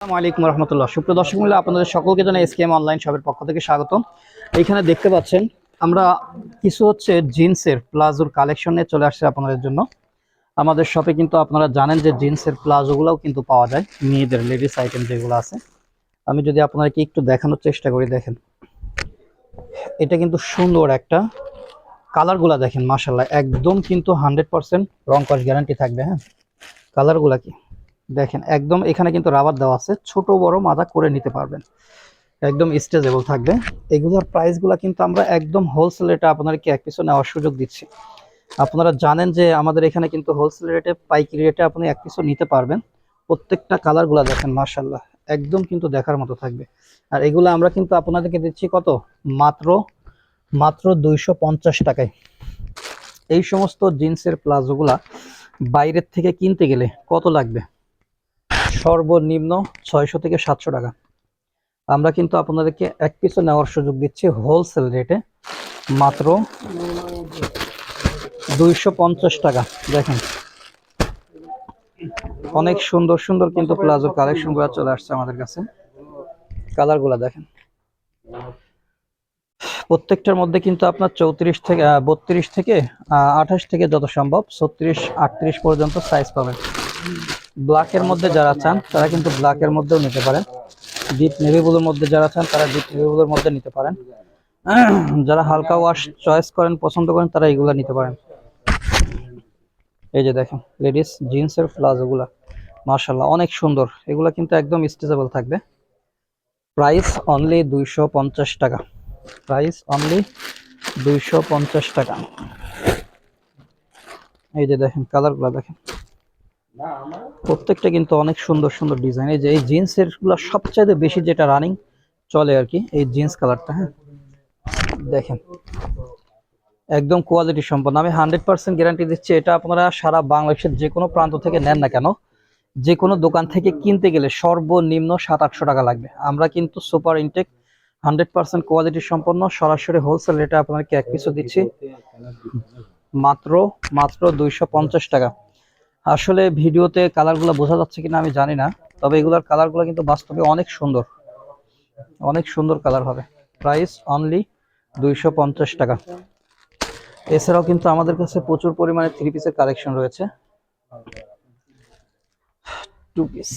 আসসালামু আলাইকুম রহমতুল্লাহ। সুপ্রিয় দর্শক মূল্য আপনাদের সকলকে জানাই এসকেএম অনলাইন শপের পক্ষ থেকে স্বাগতম। এইখানে দেখতে পাচ্ছেন, আমরা কিছু হচ্ছে জিন্সের প্লাজোর কালেকশন নিয়ে চলে আসছে আপনাদের জন্য। আমাদের শপে কিন্তু আপনারা জানেন যে জিন্সের প্লাজোগুলোও কিন্তু পাওয়া যায়, মেয়েদের লেডিস আইটেম যেগুলো আছে। আমি যদি আপনাদেরকে একটু দেখানোর চেষ্টা করি, দেখেন। এটা কিন্তু সুন্দর একটা কালারগুলা দেখেন মাসাল্লাহ একদম কিন্তু হান্ড্রেড পার্সেন্ট রং কস গ্যারান্টি থাকবে হ্যাঁ? কালারগুলা কি? দেখেন, একদম এখানে কিন্তু রাবার দেওয়া আছে। ছোট, বড় মাদা করে নিতে পারবেন। একদম স্ট্রেচেবল থাকবে। এগুলোর প্রাইসগুলো কিন্তু আমরা একদম হোলসেল রেটে আপনাদেরকে এক পিছু নেওয়ার সুযোগ দিচ্ছি। আপনারা জানেন যে আমাদের এখানে কিন্তু হোলসেল রেটে, পাইকারি রেটে আপনি এক পিছু নিতে পারবেন। প্রত্যেকটা কালারগুলো দেখেন মার্শাল্লাহ একদম কিন্তু দেখার মতো থাকবে। আর এগুলো আমরা কিন্তু আপনাদেরকে দিচ্ছি কত? মাত্র মাত্র দুইশো পঞ্চাশ টাকায়। এই সমস্ত জিন্সের প্লাজোগুলা বাইরের থেকে কিনতে গেলে কত লাগবে? সর্বনিম্ন ছয়শো থেকে সাতশো টাকা। আমরা কিন্তু আপনাদেরকে এক পিসও নেওয়ার সুযোগ দিচ্ছি হোলসেল রেটে মাত্র দুইশো পঞ্চাশ টাকা, দেখেন। অনেক সুন্দর সুন্দর কিন্তু প্লাজো কালেকশনগুলো চলে আসছে আমাদের কাছে। কালারগুলা দেখেন। প্রত্যেকটার মধ্যে কিন্তু আপনার চৌত্রিশ থেকে বত্রিশ থেকে আঠাশ থেকে যত সম্ভব ছত্রিশ, আটত্রিশ পর্যন্ত সাইজ পাবেন। ব্ল্যাকের মধ্যে যারা চান, তারা কিন্তু ব্ল্যাকের মধ্যেও নিতে পারেন। ডিপ নেভি ব্লুর মধ্যে যারা চান, তারা ডিপ নেভি ব্লুর মধ্যে নিতে পারেন। যারা হালকা ওয়াশ চয়েস করেন, পছন্দ করেন, তারা এগুলা নিতে পারেন। এই যে দেখেন লেডিস জিন্সের প্লাজোগুলা মার্শাল্লাহ অনেক সুন্দর। এগুলা কিন্তু একদম স্ট্রেচেবল থাকবে। প্রাইস অনলি দুইশো পঞ্চাশ টাকা। প্রাইস অনলি দুইশো পঞ্চাশ টাকা। এই যে দেখেন কালারগুলো দেখেন। প্রত্যেকটা কিন্তু অনেক সুন্দর সুন্দর ডিজাইন এই যে এই জিন্সেরগুলো সবচাইতে বেশি যেটা রানিং চলে আর কি, এই জিন্স কালারটা হ্যাঁ? দেখেন, একদম কোয়ালিটি সম্পন্ন। আমি হান্ড্রেড পার্সেন্ট গ্যারান্টি দিচ্ছি, এটা আপনারা সারা বাংলাদেশের যে কোনো প্রান্ত থেকে নেন না কেন, যে কোনো দোকান থেকে কিনতে গেলে সর্বনিম্ন সাত আটশো টাকা লাগবে। আমরা কিন্তু super intake hundred percent quality সম্পন্ন, সরাসরি হোলসেল রেটে আপনাদেরকে এক পিসও দিচ্ছি। মাত্র মাত্র দুইশো পঞ্চাশ টাকা। আসলে ভিডিওতে কালারগুলো বোঝা যাচ্ছে কিনা আমি জানি না, তবে এগুলোর কালারগুলো কিন্তু বাস্তবে অনেক সুন্দর। অনেক সুন্দর কালার হবে। প্রাইস অনলি দুইশো পঞ্চাশ টাকা। এছাড়াও কিন্তু আমাদের কাছে প্রচুর পরিমাণে থ্রি পিসের কালেকশন রয়েছে। Two piece